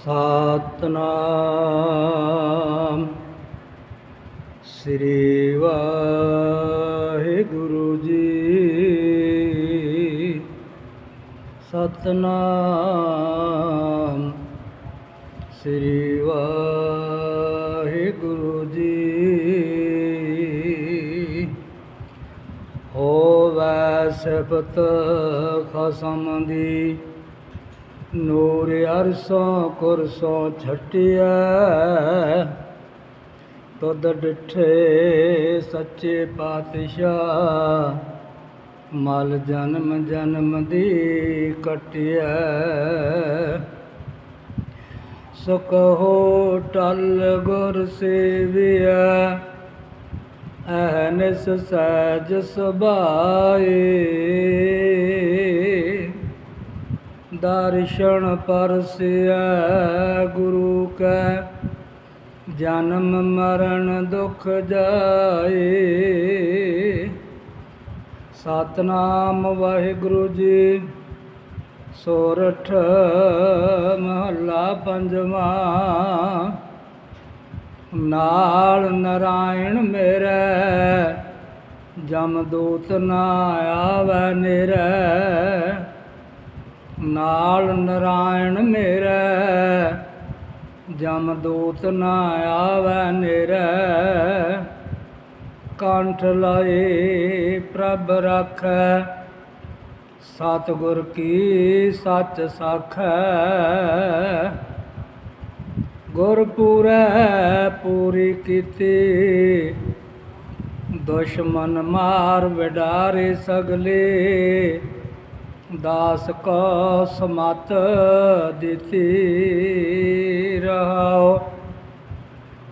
ਸਤਨਾਮ। ਸ੍ਰੀ ਵਾਹਿਗੁਰੂ ਜੀ। ਸਤਨਾਮ। ਸ੍ਰੀ ਵਾਹਿਗੁਰੂ ਜੀ। ਹੋਵੈ ਸਿਫਤ ਖਸਮ ਦੀ ਨੂਰ ਅਰਸੋਂ ਕੁਰਸੋਂ ਛਟਿਆ ਤੁਧ ਡਿਠੇ ਸੱਚੇ ਪਾਤਸ਼ਾਹ, ਮਲ ਜਨਮ ਜਨਮ ਦੀ ਕਟਿਆ ਸੁਖ ਹੋ ਟਲ ਗੁਰ ਸੇਵਿਆ ਅਹਨਿਸ ਸਹਿਜ ਸੁਭਾਏ। ਦਰਸ਼ਨ ਪਰਸਿਆ ਗੁਰੂ ਕੈ, ਜਨਮ ਮਰਨ ਦੁਖ ਜਾਏ। ਸਤਨਾਮ ਵਾਹਿਗੁਰੂ ਜੀ, ਸੋਰਠ ਮਹੱਲਾ ਪੰਜਵਾਂ। ਨਾਲ ਨਰਾਇਣ ਮੇਰੇ ਜਮਦੂਤ ਨਾ ਆਵੈ ਨਿਰੈ। ਨਾਲ ਨਰਾਇਣ ਮੇਰੇ ਜਮਦੂਤ ਨਾ ਆਵੈ ਨਿਰੈ। ਕੰਠ ਲਾਏ ਪ੍ਰਭ ਰਾਖੈ, ਸਤਿਗੁਰ ਕੀ ਸੱਚ ਸਾਖੈ। ਗੁਰ ਪੂਰੈ ਪੂਰੀ ਕੀਤੀ, ਦੁਸ਼ਮਨ ਮਾਰ ਵਿਡਾਰੇ ਸਗਲੇ। ਦਾਸ ਕੋ ਸਮਤ ਦਿੱਤੀ ਰਹਾਓ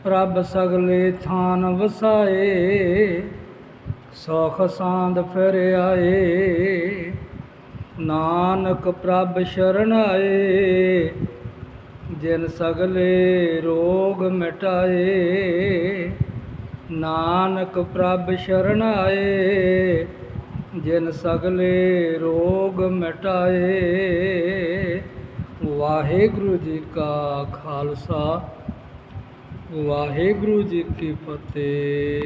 ਪ੍ਰਭ ਸਗਲੇ ਥਾਨ ਵਸਾਏ ਸੁਖ ਸਾਂਦ ਫਿਰ ਆਏ ਨਾਨਕ ਪ੍ਰਭ ਸ਼ਰਨ ਆਏ ਜਿਨ ਸਗਲੇ ਰੋਗ ਮਿਟਾਏ ਨਾਨਕ ਪ੍ਰਭ ਸ਼ਰਨ ਆਏ ਜਿਨ ਸਗਲੇ ਰੋਗ ਮਿਟਾਏ ਵਾਹਿਗੁਰੂ ਜੀ ਕਾ ਖਾਲਸਾ ਵਾਹਿਗੁਰੂ ਜੀ ਕੀ ਫਤਿਹ।